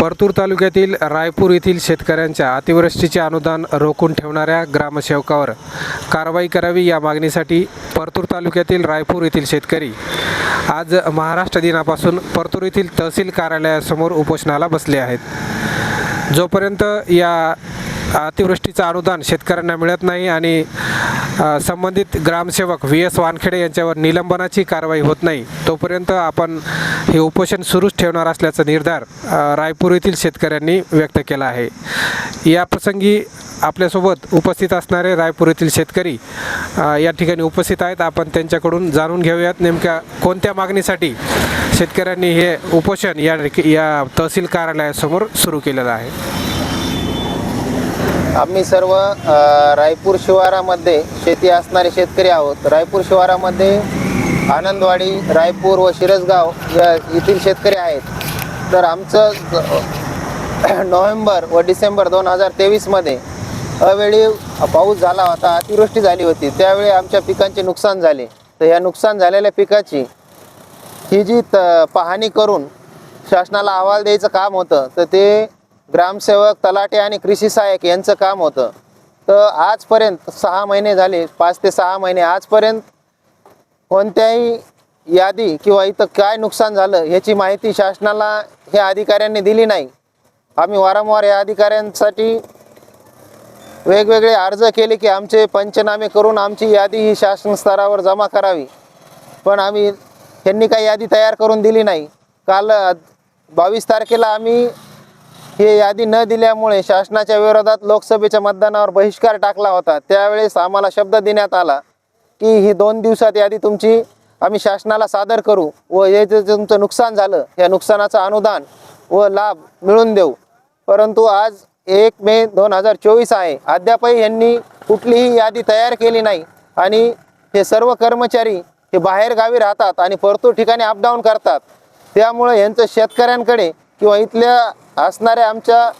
परतूर तालुक्यातील रायपूर येथील शेतकऱ्यांच्या अतिवृष्टीचे अनुदान रोखून ठेवणाऱ्या ग्रामसेवकावर कारवाई करावी या मागणीसाठी परतूर तालुक्यातील रायपूर येथील शेतकरी आज महाराष्ट्र दिनापासून परतूर येथील तहसील कार्यालयासमोर उपोषणाला बसले आहेत. जोपर्यंत या अतिवृष्टीचं अनुदान शेतकऱ्यांना मिळत नाही आणि संबंधित ग्रामसेवक व्ही एस वानखेडे यांच्यावर निलंबनाची कारवाई होत नाही. तोपर्यंत आपण हे उपोषण सुरूच ठेवणार असल्याचा निर्धार रायपूर येथील शेतकऱ्यांनी व्यक्त केला आहे. या प्रसंगी आपल्यासोबत उपस्थित असणारे रायपूर येथील शेतकरी या ठिकाणी उपस्थित आहेत. आपण त्यांच्याकडून जाणून घेऊयात नेमक्या कोणत्या मागणीसाठी शेतकऱ्यांनी हे उपोषण या या तहसील कार्यालयासमोर सुरू केलेलं आहे. आम्ही सर्व रायपूर शिवारामध्ये शेती असणारे शेतकरी आहोत. रायपूर शिवारामध्ये आनंदवाडी रायपूर व शिरसगाव या येथील शेतकरी आहेत. तर आमचं नोव्हेंबर व डिसेंबर दोन हजार तेवीसमध्ये अवेळी पाऊस झाला होता अतिवृष्टी झाली होती. त्यावेळी आमच्या पिकांचे नुकसान झाले. तर या नुकसान झालेल्या पिकाची ही जी त पाहणी करून शासनाला अहवाल द्यायचं काम होतं तर ते ग्रामसेवक तलाटे आणि कृषी सहाय्यक यांचं काम होतं. तर आजपर्यंत सहा महिने झाले पाच ते सहा महिने आजपर्यंत कोणत्याही यादी किंवा इथं काय नुकसान झालं ह्याची माहिती शासनाला ह्या अधिकाऱ्यांनी दिली नाही. आम्ही वारंवार या अधिकाऱ्यांसाठी वेगवेगळे अर्ज केले की आमचे पंचनामे करून आमची यादी ही शासन स्तरावर जमा करावी. पण आम्ही त्यांनी काही यादी तयार करून दिली नाही. काल बावीस तारखेला आम्ही ही यादी न दिल्यामुळे शासनाच्या विरोधात लोकसभेच्या मतदानावर बहिष्कार टाकला होता. त्यावेळेस आम्हाला शब्द देण्यात आला की ही दोन दिवसात यादी तुमची आम्ही शासनाला सादर करू व हे जे तुमचं नुकसान झालं. या नुकसानाचं अनुदान व लाभ मिळवून देऊ. परंतु आज एक मे दोन हजार चोवीस आहे. अद्यापही यांनी कुठलीही यादी तयार केली नाही आणि हे सर्व कर्मचारी हे बाहेरगावी राहतात आणि परतूर ठिकाणी अपडाऊन करतात. त्यामुळे यांचं शेतकऱ्यांकडे किंवा इथल्या असणाऱ्या आमच्या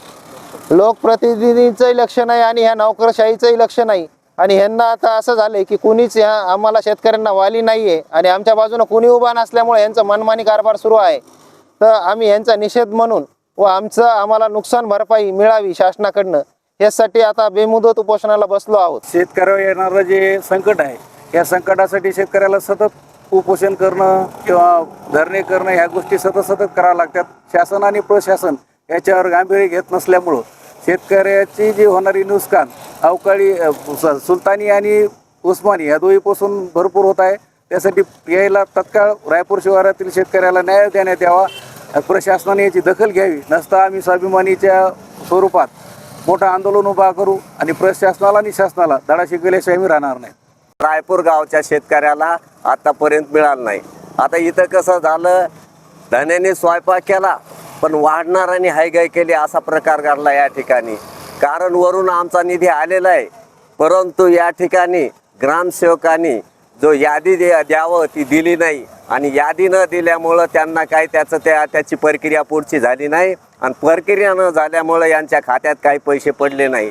लोकप्रतिनिधींचंही लक्ष नाही आणि ह्या नोकरशाहीचंही लक्ष नाही. आणि ह्यांना आता असं झालंय की कुणीच ह्या आम्हाला शेतकऱ्यांना वाली आहे आणि आमच्या बाजूनं कुणी उभा नसल्यामुळे यांचं मनमानी कारभार सुरू आहे. तर आम्ही यांचा निषेध म्हणून व आमचं आम्हाला नुकसान भरपाई मिळावी शासनाकडनं यासाठी आता बेमुदत उपोषणाला बसलो आहोत. शेतकऱ्यावर येणारं जे संकट आहे या संकटासाठी शेतकऱ्याला सतत उपोषण करणं किंवा धरणे करणं ह्या गोष्टी सतत सतत कराव्या लागतात. शासन आणि प्रशासन याच्यावर गांभीर्य घेत नसल्यामुळं शेतकऱ्याची जी होणारी नुकसान अवकाळी सुलतानी आणि उस्मानी या दोन्हीपासून भरपूर होत आहे. त्यासाठी यायला तत्काळ रायपूर शहरातील शेतकऱ्याला न्याय देण्यात यावा. प्रशासनाने याची दखल घ्यावी. नसता आम्ही स्वाभिमानीच्या स्वरूपात मोठं आंदोलन उभा करू आणि प्रशासनाला आणि शासनाला धडा शिकविल्याशिवाय आम्ही राहणार नाही. रायपूर गावच्या शेतकऱ्याला आतापर्यंत मिळालं नाही. आता इथं कसं झालं? धन्याने स्वयंपाक केला. पण वाढणाऱ्यांनी हायगाय केली असा प्रकार घडला या ठिकाणी. कारण वरून आमचा निधी आलेला आहे. परंतु या ठिकाणी ग्रामसेवकांनी जो यादी दे द्यावं ती दिली नाही. आणि यादी न दिल्यामुळं त्यांना काही त्याचं त्या त्याची प्रक्रिया पुढची झाली नाही. आणि प्रक्रिया न झाल्यामुळं यांच्या खात्यात काही पैसे पडले नाही.